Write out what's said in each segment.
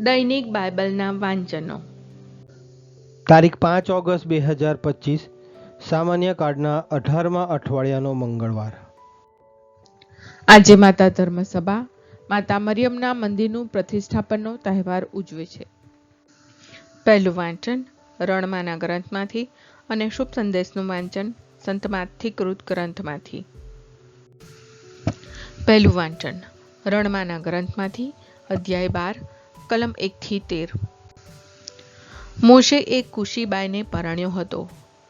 દૈનિક બાઇબલના વાંચનો. તારીખ પાંચ ઓગસ્ટ બે હજાર પચીસ સામાન્ય કાર્ડના અઢારમા અઠવાડિયાનો મંગળવાર. આજે માતા ધર્મસભા માતા મરિયમના મંદિરનું પ્રતિષ્ઠાપનનો તહેવાર ઉજવે છે. પહેલું વાંચન રણમાના ગ્રંથમાંથી અને શુભ સંદેશનું વાંચન સંતમાંથી કૃત ગ્રંથમાંથી. પહેલું વાંચન રણમાના ગ્રંથમાંથી અધ્યાય બાર કલમ એકથી તેર. મોશે એક કુશીબાઈને પરણ્યો હતો.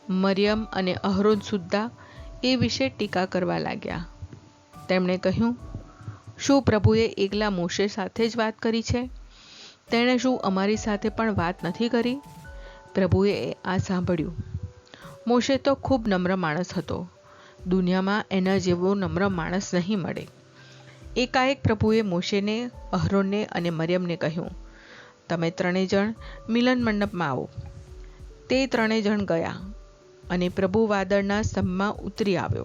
મરિયમ અને અહરોન સુદ્ધા એ વિશે ટીકા કરવા લાગ્યા. તેમણે કહ્યું, શું પ્રભુએ એકલા મોશે સાથે જ વાત કરી છે? તેણે શું અમારી સાથે પણ વાત નથી કરી? પ્રભુએ આ સાંભળ્યું. મોશે તો ખૂબ નમ્ર માણસ હતો. દુનિયામાં એના જેવો નમ્ર માણસ નહીં મળે. એકાએક પ્રભુએ મોશેને, અહરોનને અને મરિયમને કહ્યું, તમે ત્રણેય જણ મિલન મંડપમાં આવો. તે ત્રણેય જણ ગયા અને પ્રભુ વાદળના સ્તંભમાં ઉતરી આવ્યો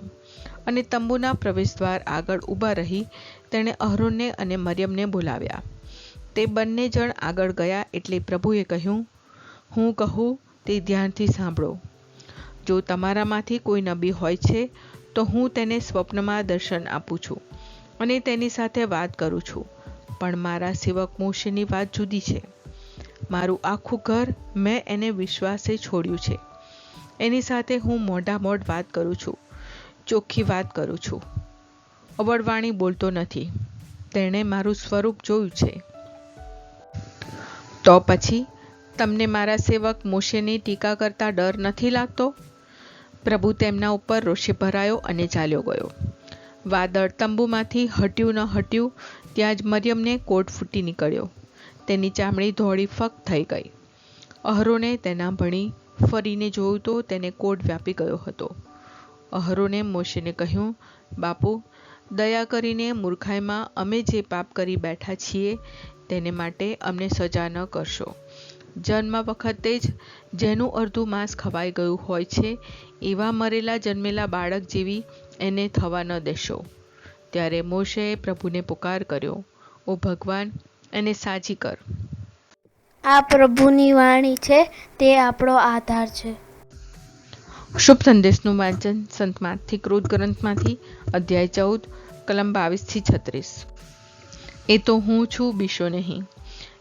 અને તંબુના પ્રવેશદ્વાર આગળ ઊભા રહી તેણે અહરોનને અને મરિયમને બોલાવ્યા. તે બંને જણ આગળ ગયા એટલે પ્રભુએ કહ્યું, હું કહું તે ધ્યાનથી સાંભળો. જો તમારામાંથી કોઈ નબી હોય છે, તો હું તેને સ્વપ્નમાં દર્શન આપું છું. અને તેની સાથે વાત કરું છું. પણ મારા સેવક મોશીની વાત જુદી છે. મારું આખું ઘર મેં એને વિશ્વાસે છોડ્યું છે. એની સાથે હું મોઢા મોઢ વાત કરું છું. ચોખ્ખી વાત કરું છું. અવળવાણી બોલતો નથી. તેણે મારું સ્વરૂપ જોયું છે. તો પછી, તમને મારા સેવક મોશેની ટીકા કરતા ડર નથી લાગતો? પ્રભુ તેમના ઉપર રોષે ભરાયો અને ચાલ્યો ગયો. વાદળ તંબુમાંથી હટ્યું ન હટ્યું, ત્યાં જ મરિયમને કોટ ફૂટી નીકળ્યો. તેની ચામડી ધોળી ફક થઈ ગઈ. અહરોને તેના ભણી ફરીને જોયું તો તેને કોટ વ્યાપી ગયો હતો. અહરોને મોશેને કહ્યું, બાપુ, દયા કરીને મૂર્ખાઈમાં અમે જે પાપ કરી બેઠા છીએ, તેને માટે અમને સજા ન કરશો. જન્મ વખતે જ જેનું અડધું માંસ ખવાઈ ગયું હોય છે, એવા મરેલા જન્મેલા બાળક જેવી એને થવા ન દેશો. ત્યારે મોશેએ પ્રભુને પુકાર કર્યો ઓ ભગવાન એને સાજી કર. આ પ્રભુની વાણી છે તે આપણો આધાર છે. શુભ સંદેશનું વાંચન સંતમાંથી ક્રોધ ગ્રંથમાંથી અધ્યાય ચૌદ કલમ બાવીસથી છત્રીસ. એ તો હું છું બીશો નહીં.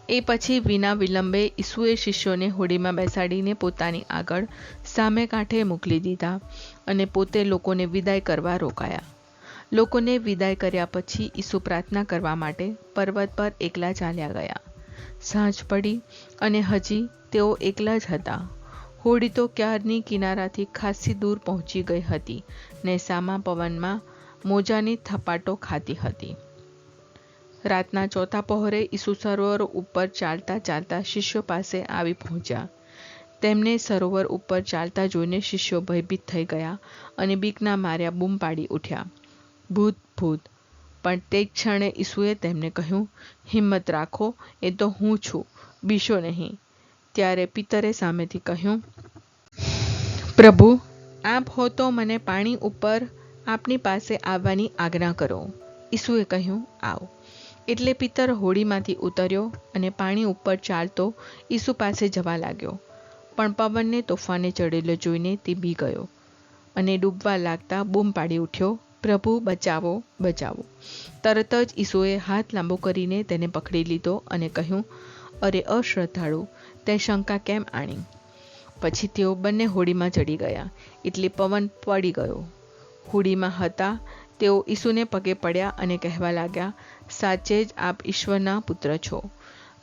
એ પછી વિના વિલંબે ઈસુએ શિષ્યોને હોડીમાં બેસાડીને પોતાની આગળ સામે કાંઠે મોકલી દીધા અને પોતે લોકોને વિદાય કરવા રોકાયા. લોકોને વિદાય કર્યા પછી ઈસુ પ્રાર્થના કરવા માટે પર્વત પર એકલા ચાલ્યા ગયા. સાંજ પડી અને હજી તેઓ એકલા જ હતા. હોડી તો ક્યારની કિનારાથી ખાસી દૂર પહોંચી ગઈ હતી. ને સામા પવનમાં મોજાની થપાટો ખાતી હતી. રાતના ચોથા પહોરે ઈસુ સરોવર ઉપર ચાલતા ચાલતા શિષ્યો પાસે આવી પહોંચ્યા. તેમને સરોવર ઉપર ચાલતા જોઈને શિષ્યો ભયભીત થઈ ગયા અને બીકના માર્યા બૂમ પાડી ઉઠ્યા. ભૂત ભૂત, પણ તે ક્ષણે ઈસુએ તેમને કહ્યું, હિંમત રાખો, એ તો હું છું, બીશો નહીં. ત્યારે પિતરે સામેથી કહ્યું, પ્રભુ, આપ હો તો મને પાણી ઉપર આપની પાસે આવવાની આજ્ઞા કરો. ઈસુએ કહ્યું, આવ. એટલે પિતર હોડીમાંથી ઉતર્યો અને પાણી ઉપર ચાલતો ઈસુ પાસે જવા લાગ્યો. પણ પવનને તોફાને ચડેલો જોઈને તે બી ગયો અને ડૂબવા લાગતા બૂમ પાડી ઉઠ્યો, પ્રભુ, બચાવો બચાવો. તરત જ ઈસુએ હાથ લાંબો કરીને તેને પકડી લીધો અને કહ્યું, અરે અશ્રદ્ધાળુ, તે શંકા કેમ આણી? પછી તેઓ બંને હોડીમાં ચડી ગયા. એટલે પવન પડી ગયો. હોડીમાં હતા તેઓ ઈસુને પગે પડ્યા અને કહેવા લાગ્યા, સાચે જ આપ ઈશ્વરના પુત્ર છો.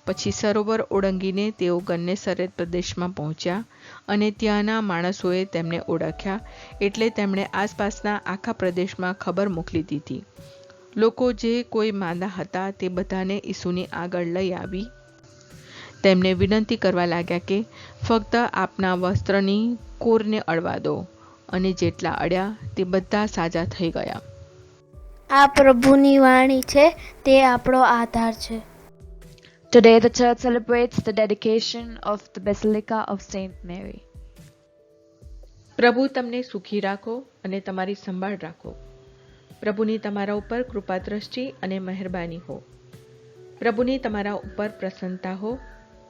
પછી સરોવર ઓળંગીને તેઓ ગન્નેસરેત પ્રદેશમાં પહોંચ્યા અને ત્યાંના માણસોએ તેમને ઓળખ્યા એટલે તેમણે આસપાસના આખા પ્રદેશમાં ખબર મોકલી દીધી. લોકો જે કોઈ માંદા હતા તે બધાને ઈસુની આગળ લઈ આવી. તેમને વિનંતી કરવા લાગ્યા કે, ફક્ત આપના વસ્ત્રની કોરને અડવા દો અને જેટલા અડ્યા તે બધા સાજા થઈ ગયા. આ પ્રભુની વાણી છે તે આપણો આધાર છે. Today, the church celebrates the dedication of the Basilica of Saint Mary. પ્રભુ તમને સુખી રાખો અને તમારી સંભાળ રાખો. પ્રભુની તમારા ઉપર કૃપા દ્રષ્ટિ અને મહેરબાની હો. પ્રભુની તમારા ઉપર પ્રસન્નતા હો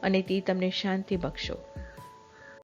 અને તે તમને શાંતિ બક્ષો.